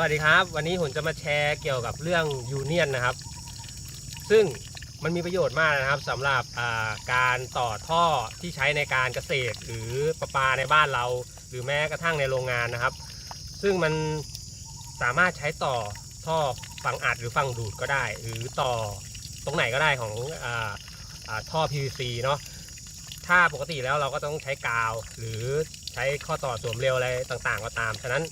วัสดีครับ วันนี้ผมจะมาแชร์เกี่ยวกับเรื่องยูเนียนนะครับ ซึ่งมันมีประโยชน์มากนะครับสำหรับการต่อท่อที่ใช้ในการเกษตร หรือประปาในบ้านเรา หรือแม้กระทั่งในโรงงานนะครับ ซึ่งมันสามารถใช้ต่อท่อฝั่งอัดหรือฝั่งดูดก็ได้ หรือต่อตรงไหนก็ได้ของออท่อ PVC เนาะถ้าปกติแล้วเราก็ต้องใช้กาว หรือใช้ข้อต่อสวมเร็วอะไรต่างๆ ก็ตามฉะนั้น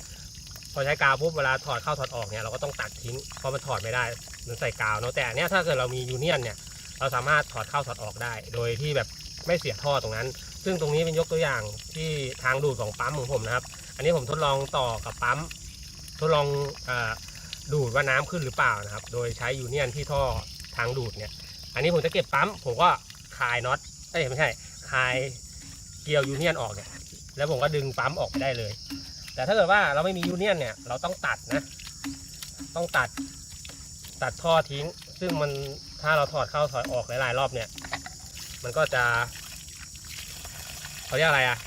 พอใช้กาวปุ๊บเวลาถอดเข้าถอดออกเนี่ยเราก็ต้องตัดทิ้งเพราะมันถอดไม่ได้มันใส่กาวเนาะแต่อันเนี้ยถ้าเกิดเรามียูเนียนเนี่ยเราสามารถถอดเข้าถอดออกได้ โดยที่แบบไม่เสียท่อตรงนั้น ซึ่งตรงนี้เป็นยกตัวอย่างที่ทางดูดของปั๊มของผมนะครับ อันนี้ผมทดลองต่อกับปั๊มทดลองอดูดว่าน้ำขึ้นหรือเปล่านะครับ โดยใช้ยูเนียนที่ท่อทางดูดเนี่ย อันนี้ผมจะเก็บปั๊มผมก็คลายน็อตเอ้ยไม่ใช่คลายเกลียวยูเนียนออกเนี่ยแล้วผมก็ดึงปั๊มออกไปได้เลย แต่ถ้าเกิดว่าเราไม่มียูเนียนเนี่ยเราต้องตัดนะ ต้องตัด ตัดท่อทิ้ง ซึ่งมันถ้าเราถอดเข้าถอดออกหลายๆรอบเนี่ย มันก็จะเขาเรียกอะไรอะ่ะ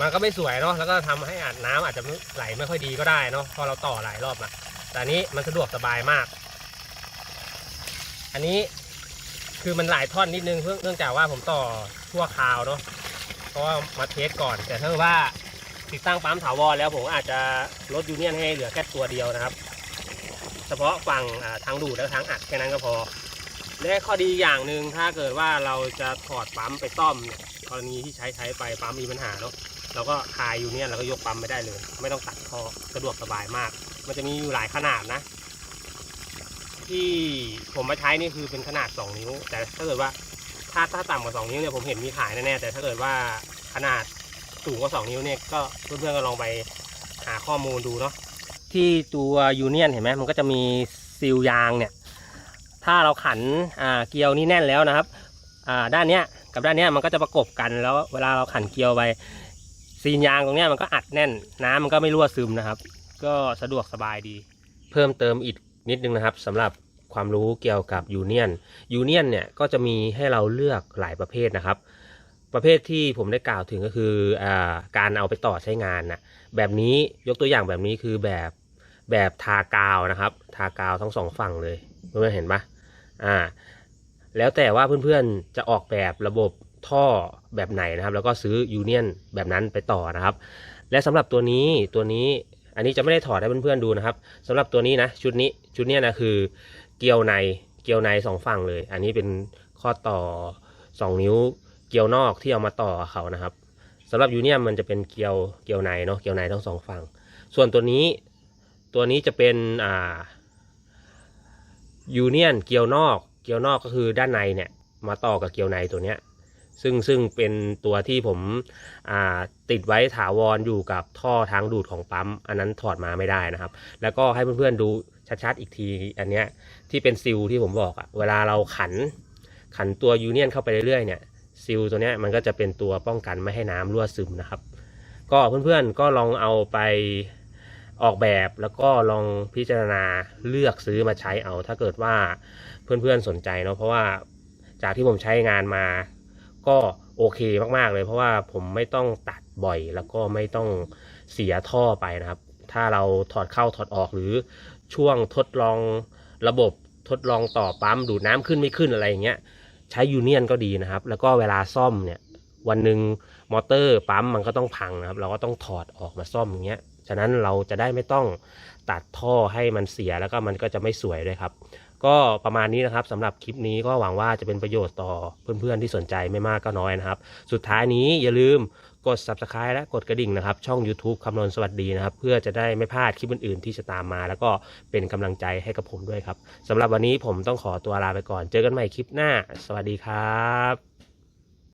มันก็ไม่สวยเนาะแล้วก็ทำให้อาจน้ำอาจจะไหลไม่ค่อยดีก็ได้เนาะพราะเราต่อหลายรอบนะแต่นี้มันสะดวกสบายมาก อันนี้คือมันหลายท่อนนิดนึงเพื่อเนื่องจากว่าผมต่อทั่วคราวเนาะเพราะว่ามาเทสก่อนแต่ถ้าเกิดว่า ติดตั้งปั๊มถาวรแล้วผมอาจจะลดยูเนียนให้เหลือแค่ตัวเดียวนะครับ เฉพาะฝั่งทางดูดและทางอัดแค่นั้นก็พอ และข้อดีอย่างหนึ่งถ้าเกิดว่าเราจะถอดปั๊มไปซ่อมเนี่ยกรณีที่ใช้ใช้ไปปั๊มมีปัญหาเนาะเราก็คายยูเนียนแล้วก็ยกปั๊มไม่ได้เลย ไม่ต้องตัดท่อสะดวกสบายมาก มันจะมีอยู่หลายขนาดนะ ที่ผมมาใช้นี่คือเป็นขนาด 2 นิ้ว แต่ถ้าเกิดว่าถ้าถ้าต่ำกว่า 2 นิ้วเนี่ยผมเห็นมีขายแน่ๆแต่ถ้าเกิดว่าขนาด สูงกว่า2นิ้วเนี่ยก็เพื่อนๆก็ลองไปหาข้อมูลดูเนาะที่ตัวยูเนียนเห็นไหมมันก็จะมีซีลยางเนี่ย ถ้าเราขันเกลียวนี่แน่นแล้วนะครับด้านเนี้ยกับด้านเนี้ยมันก็จะประกบกันแล้วเวลาเราขันเกลียวไปซีนยางตรงเนี้ยมันก็อัดแน่น น้ำมันก็ไม่รั่วซึมนะครับ ก็สะดวกสบายดี เพิ่มเติมอีกนิดนึงนะครับสำหรับความรู้เกี่ยวกับยูเนียนยูเนียนเนี่ยก็จะมีให้เราเลือกหลายประเภทนะครับ ประเภทที่ผมได้กล่าวถึงก็คืออการเอาไปต่อใช้งานนะแบบนี้ยกตัวอย่างแบบนี้คือแบบแบบทากาวนะครับ ทากาวทั้งสองฝั่งเลยเพื่อนๆเห็นปะอ่า แล้วแต่ว่าเพื่อนๆจะออกแบบระบบท่อแบบไหนนะครับ แล้วก็ซื้อยูเนียนแบบนั้นไปต่อนะครับ และสำหรับตัวนี้ตัวนี้อันนี้จะไม่ได้ถอดให้เพื่อนๆดูนะครับสำหรับตัวนี้นะชุดนี้ชุดนี้นะคือ เกลียวในเกลียวในสองฝั่งเลย อันนี้เป็นข้อต่อสองนิ้ว เกลียวนอกที่เอามาต่อเขานะครับสำหรับยูเนียมมันจะเป็นเกลียวเกลียวในเนาะเกลียวในทั้งสองฝั่ง ส่วนตัวนี้ตัวนี้จะเป็นอ่ายูเนียนเกลียวนอก เกลียวนอกก็คือด้านในเนี่ยมาต่อกับเกลียวในตัวเนี้ยซึ่งซึ่งเป็นตัวที่ผมอ่าติดไว้ถาวรอยู่กับท่อทางดูดของปั๊ม อันนั้นถอดมาไม่ได้นะครับ แล้วก็ให้เพื่อนๆดูชัดๆอีกทีอันเนี้ยที่เป็นซิลที่ผมบอกอะเวลาเราขันขันตัวยูเนียนเข้าไปเรื่อยๆเนี่ย ซิลตัวนี้มันก็จะเป็นตัวป้องกันไม่ให้น้ำรั่วซึมนะครับ ก็เพื่อนๆก็ลองเอาไปออกแบบแล้วก็ลองพิจารณาเลือกซื้อมาใช้เอา ถ้าเกิดว่าเพื่อนๆสนใจเนาะเพราะว่าจากที่ผมใช้งานมา ก็โอเคมากๆเลย เพราะว่าผมไม่ต้องตัดบ่อยแล้วก็ไม่ต้องเสียท่อไปนะครับ ถ้าเราถอดเข้าถอดออกหรือช่วงทดลองระบบทดลองต่อปั๊มดูดน้ำขึ้นไม่ขึ้นอะไรอย่างเงี้ย ใช้ยูเนียนก็ดีนะครับ แล้วก็เวลาซ่อมเนี่ยวันหนึ่งมอเตอร์ปั๊มมันก็ต้องพังนะครับ เราก็ต้องถอดออกมาซ่อมอย่างเงี้ยฉะนั้นเราจะได้ไม่ต้องตัดท่อให้มันเสียแล้วก็มันก็จะไม่สวยด้วยครับ ก็ประมาณนี้นะครับสำหรับคลิปนี้ก็หวังว่าจะเป็นประโยชน์ต่อเพื่อนๆที่สนใจไม่มากก็น้อยนะครับ สุดท้ายนี้อย่าลืมกด subscribe และกดกระดิ่งนะครับ ช่อง YouTube คำนวณสวัสดีนะครับ เพื่อจะได้ไม่พลาดคลิปอื่นๆ ที่จะตามมา แล้วก็เป็นกำลังใจให้กับผมด้วยครับสำหรับวันนี้ผมต้องขอตัวลาไปก่อน เจอกันใหม่คลิปหน้า สวัสดีครับ